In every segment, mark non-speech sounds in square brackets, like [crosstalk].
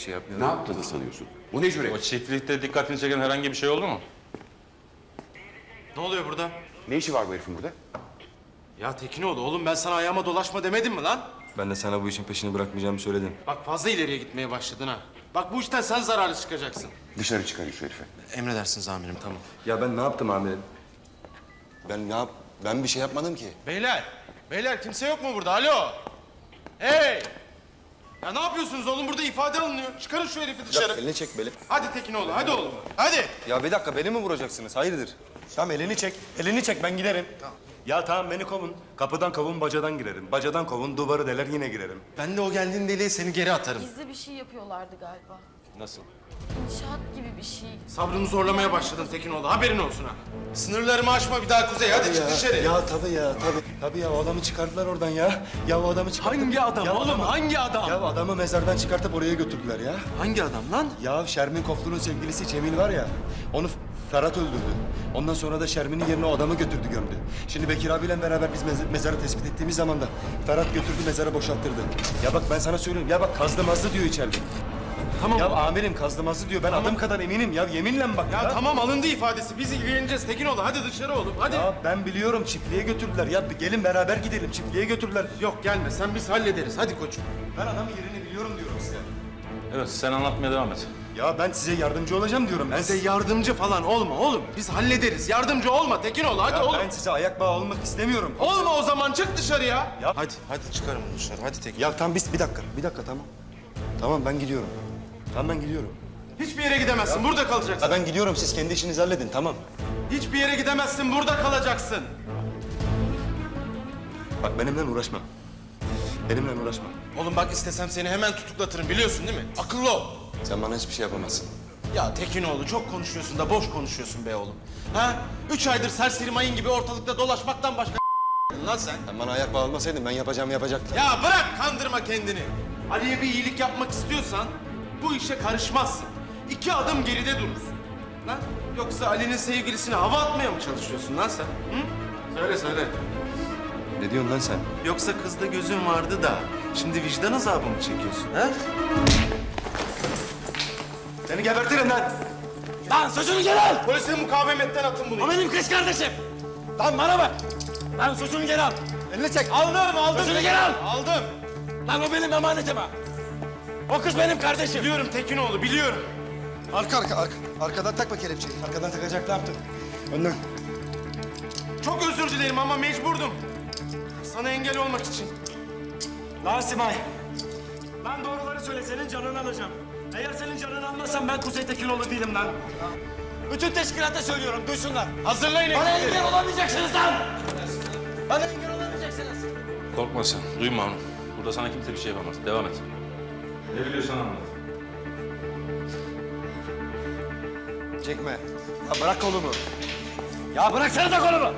şey yapmıyor. Ne yaptığını sanıyorsun? Bu ne cüret? O çiftlikte dikkatini çeken herhangi bir şey oldu mu? Ne oluyor burada? Ne işi var bu herifin burada? Ya Tekinoğlu oğlum ben sana ayağıma dolaşma demedim mi lan? Ben de sana bu işin peşini bırakmayacağımı söyledim. Bak fazla ileriye gitmeye başladın ha. Bak bu işten sen zararlı çıkacaksın. Dışarı çıkarın şu herifi. Emredersiniz amirim tamam. Ya ben ne yaptım amirim? Ben ne yap... Ben bir şey yapmadım ki. Beyler, beyler kimse yok mu burada? Alo. Hey! Ya ne yapıyorsunuz oğlum burada ifade alınıyor. Çıkarın şu herifi Ya dışarı. elini çek beni. Hadi Tekinoğlu hadi oğlum. Hadi. Ya bir dakika beni mi vuracaksınız? Hayırdır? Tamam elini çek. Elini çek ben giderim. Ya tamam beni kovun. Kapıdan kovun bacadan girerim. Bacadan kovun duvarı deler yine girerim. Ben de o geldiğin deliğe seni geri atarım. Gizli bir şey yapıyorlardı galiba. Nasıl? İnşaat gibi bir şey. Sabrımı zorlamaya başladın Tekinoğlu haberin olsun ha. Sınırlarımı aşma bir daha kuzey hadi çık dışarı. Ya tabii ya tabii. Tabii ya o adamı çıkardılar oradan ya. Ya o adamı çıkartıp... Hangi adam Ya oğlum adamı- hangi adam? Ya adamı mezardan çıkartıp oraya götürdüler ya. Hangi adam lan? Ya Şermin Koflu'nun sevgilisi Cemil var ya. Onu Ferhat öldürdü. Ondan sonra da Şermin'in yerine o adamı götürdü gömdü. Şimdi Bekir abiyle beraber biz mez- mezarı tespit ettiğimiz zaman da Ferhat götürdü mezarı boşalttırdı. Ya bak ben sana söylüyorum. Ya bak kazdı mazdı diyor içeride. Tamam. Ya amirim kazdı mazdı diyor. Ben adım kadar eminim ya. Yeminle bak Ya tamam alındı ifadesi. Biz ilgileneceğiz Tekinoğlu. Hadi dışarı oğlum hadi. Ya ben biliyorum çiftliğe götürdüler. Ya gelin beraber gidelim çiftliğe götürdüler. Yok gelme sen biz hallederiz. Hadi koçum. Ben adamın yerini biliyorum diyorum size. Evet sen anlatmaya devam et. Ya ben size yardımcı olacağım diyorum. Ben size, yardımcı falan olma oğlum. Biz hallederiz. Yardımcı olma Tekinoğlu hadi ya oğlum. ben size ayak bağı olmak istemiyorum. Olma o zaman çık dışarıya. Ya- Hadi hadi çıkarım bunu dışarı. Hadi Tekin. Ya tamam biz bir dakika, bir dakika tamam. Tamam ben gidiyorum. Tamam ben gidiyorum. Hiçbir yere gidemezsin. Burada kalacaksın. Ya ben gidiyorum siz kendi işinizi halledin tamam. Hiçbir yere gidemezsin. Burada kalacaksın. Bak benimle uğraşma. Benimle uğraşma. Oğlum bak istesem seni hemen tutuklatırım biliyorsun değil mi? Akıllı ol. Sen bana hiçbir şey yapamazsın. Ya Tekinoğlu çok konuşuyorsun da boş konuşuyorsun be oğlum. Ha? Üç aydır serseri mayın gibi ortalıkta dolaşmaktan başka [laughs] lan sen. Sen bana ayak bağı olmasaydın ben yapacağımı yapacaktım. Ya bırak kandırma kendini. Ali'ye bir iyilik yapmak istiyorsan bu işe karışmazsın. İki adım geride durursun. Lan yoksa Ali'nin sevgilisine hava atmaya mı çalışıyorsun lan sen? Hı? Söyle söyle. Ne diyorsun lan sen? Yoksa kızda gözün vardı da şimdi vicdan azabı mı çekiyorsun ha? Seni gebertirim lan. Lan sözünü geri al! Polise mukavemetten atın bunu. O benim kız kardeşim! Lan bana bak! Lan sözünü geri al! Elini çek. Aldım aldım. Sözünü geri al! Aldım. Lan o benim emanetim ha! O kız benim kardeşim! Biliyorum Tekinoğlu biliyorum. Arka arka arka. Arkadan takma kelepçeyi. Arkadan takacak ne yaptın? Önden. Çok özür dilerim ama mecburdum. Sana engel olmak için. Lan Simay! Lan doğruları söyle senin canını alacağım. Eğer senin canını almazsam ben Kuzey Tekinoğlu değilim lan. Bütün teşkilata söylüyorum duysunlar. Hazırlayın Bana engel olamayacaksınız lan! Bana engel olamayacaksınız. Korkma sen. Duyma onu. Burada sana kimse bir şey yapamaz. Devam et. Ne biliyorsan anlat. Çekme. Ya bırak kolumu. Ya bıraksana da kolumu!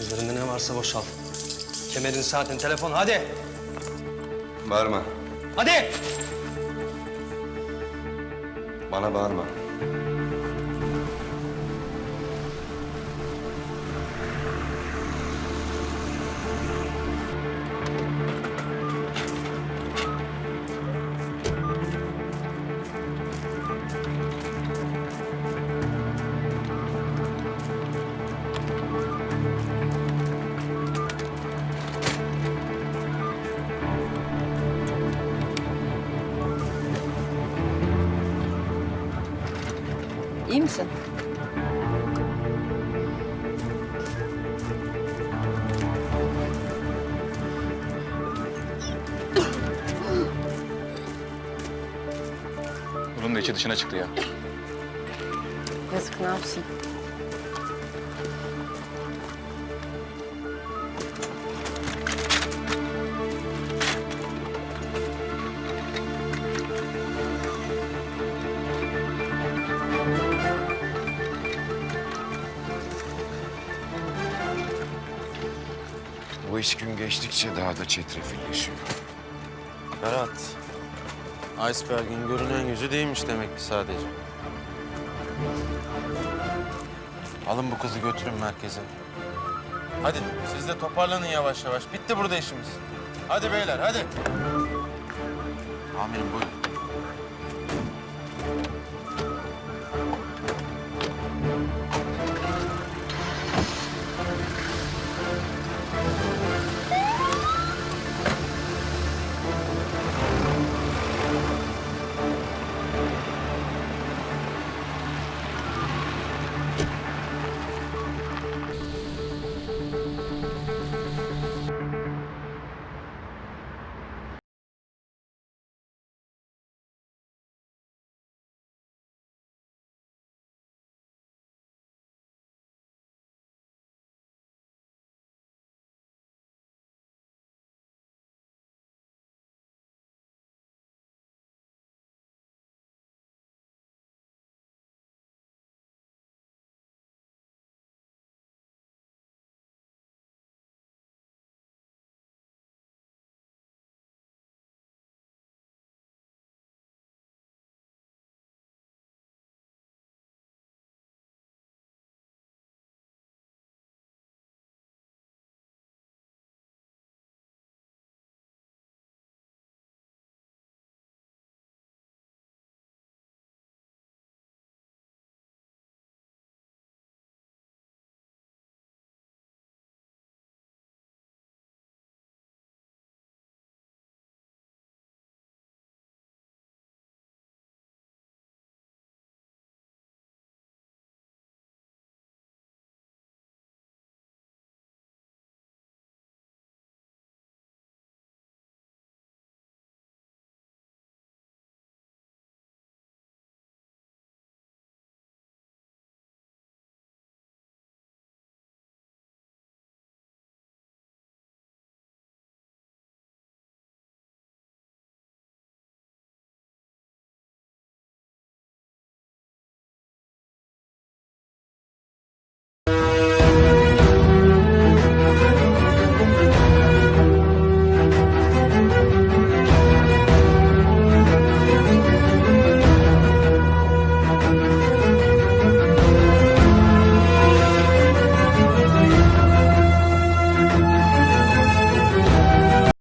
Üzerinde ne varsa boşalt. Kemerin, saatin, telefon hadi. Bağırma. Hadi. Bana bağırma. Misin? Bunun da içi dışına çıktı ya. Yazık ne yapsın? Birkaç gün geçtikçe daha da çetrefilleşiyor. Berat, iceberg'in görünen yüzü değilmiş demek ki sadece. Alın bu kızı götürün merkeze. Hadi siz de toparlanın yavaş yavaş. Bitti burada işimiz. Hadi beyler hadi. Amirim buyurun.